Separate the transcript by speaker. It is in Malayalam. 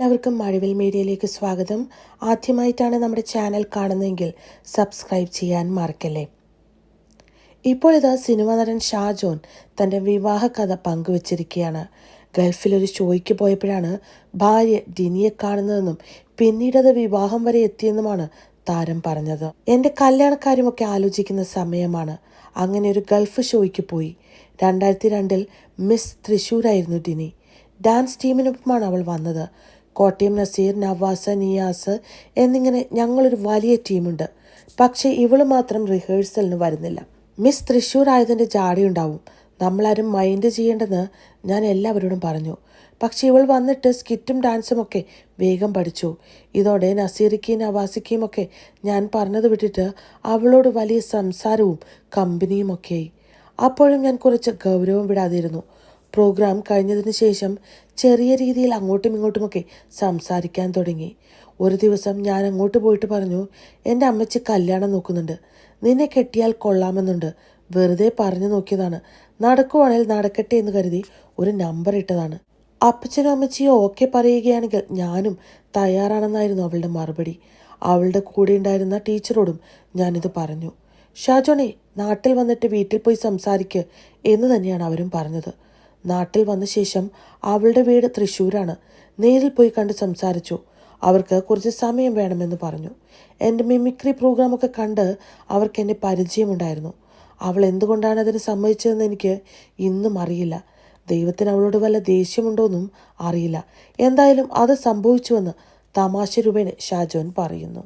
Speaker 1: എല്ലാവർക്കും മഴവിൽ മീഡിയയിലേക്ക് സ്വാഗതം. ആദ്യമായിട്ടാണ് നമ്മുടെ ചാനൽ കാണുന്നതെങ്കിൽ സബ്സ്ക്രൈബ് ചെയ്യാൻ മറക്കല്ലേ. ഇപ്പോൾ ഇതാ സിനിമാ നടൻ ഷാജോൻ തന്റെ വിവാഹ കഥ പങ്കുവച്ചിരിക്കുകയാണ്. ഗൾഫിലൊരു ഷോയ്ക്ക് പോയപ്പോഴാണ് ഭാര്യ ഡിനിയെ കാണുന്നതെന്നും പിന്നീടത് വിവാഹം വരെ എത്തിയെന്നുമാണ് താരം പറഞ്ഞത്. എന്റെ കല്യാണക്കാര്യമൊക്കെ ആലോചിക്കുന്ന സമയമാണ്. അങ്ങനെ ഒരു ഗൾഫ് ഷോയ്ക്ക് പോയി. രണ്ടായിരത്തി രണ്ടിൽ മിസ് തൃശ്ശൂരായിരുന്നു ഡിനി. ഡാൻസ് ടീമിനൊപ്പമാണ് അവൾ വന്നത്. കോട്ടയം നസീർ നവാസ നിയാസ് എന്നിങ്ങനെ ഞങ്ങളൊരു വലിയ ടീമുണ്ട്. പക്ഷേ ഇവൾ മാത്രം റിഹേഴ്സലിന് വരുന്നില്ല. മിസ് തൃശ്ശൂർ ആയതിന്റെ ജാടിയുണ്ടാവും. നമ്മളാരും മൈൻഡ് ചെയ്യേണ്ടെന്ന് ഞാൻ എല്ലാവരോടും പറഞ്ഞു. പക്ഷെ ഇവൾ വന്നിട്ട് സ്കിറ്റും ഡാൻസും ഒക്കെ വേഗം പഠിച്ചു. ഇതോടെ നസീറിക്കയും നവാസിക്കയും ഒക്കെ ഞാൻ പറഞ്ഞത് വിട്ടിട്ട് അവളോട് വലിയ സംസാരവും കമ്പനിയും ഒക്കെയായി. അപ്പോഴും ഞാൻ കുറച്ച് ഗൗരവം വിടാതിരുന്നു. പ്രോഗ്രാം കഴിഞ്ഞതിന് ശേഷം ചെറിയ രീതിയിൽ അങ്ങോട്ടും ഇങ്ങോട്ടുമൊക്കെ സംസാരിക്കാൻ തുടങ്ങി. ഒരു ദിവസം ഞാൻ അങ്ങോട്ട് പോയിട്ട് പറഞ്ഞു എന്റെ അമ്മച്ചി കല്യാണം നോക്കുന്നുണ്ട്. നിന്നെ കെട്ടിയാൽ കൊള്ളാമെന്നുണ്ട്. വെറുതെ പറഞ്ഞു നോക്കിയതാണ്. നടക്കുവാണെങ്കിൽ നടക്കട്ടെ എന്ന് കരുതി ഒരു നമ്പർ ഇട്ടതാണ്. അപ്പച്ചനും അമ്മച്ചിയും ഓക്കെ പറയുകയാണെങ്കിൽ ഞാനും തയ്യാറാണെന്നായിരുന്നു അവളുടെ മറുപടി. അവളുടെ കൂടെ ഉണ്ടായിരുന്ന ടീച്ചറോടും ഞാനിത് പറഞ്ഞു. ഷാജോണെ നാട്ടിൽ വന്നിട്ട് വീട്ടിൽ പോയി സംസാരിക്കുക എന്ന് തന്നെയാണ് അവരും പറഞ്ഞത്. നാട്ടിൽ വന്ന ശേഷം അവളുടെ വീട് തൃശ്ശൂരാണ്. നേരിൽ പോയി കണ്ട് സംസാരിച്ചു. അവർക്ക് കുറച്ച് സമയം വേണമെന്ന് പറഞ്ഞു. എന്റെ മിമിക്രി പ്രോഗ്രാമൊക്കെ കണ്ട് അവർക്ക് എന്നെ പരിചയമുണ്ടായിരുന്നു. അവൾ എന്തുകൊണ്ടാണ് അതിന് സമ്മതിച്ചതെന്ന് എനിക്ക് ഇന്നും അറിയില്ല. ദൈവത്തിന് അവളോട് വല്ല ദേഷ്യമുണ്ടോയെന്നും അറിയില്ല. എന്തായാലും അത് സംഭവിച്ചുവെന്ന് തമാശ രൂപേണ ഷാജോൻ പറയുന്നു.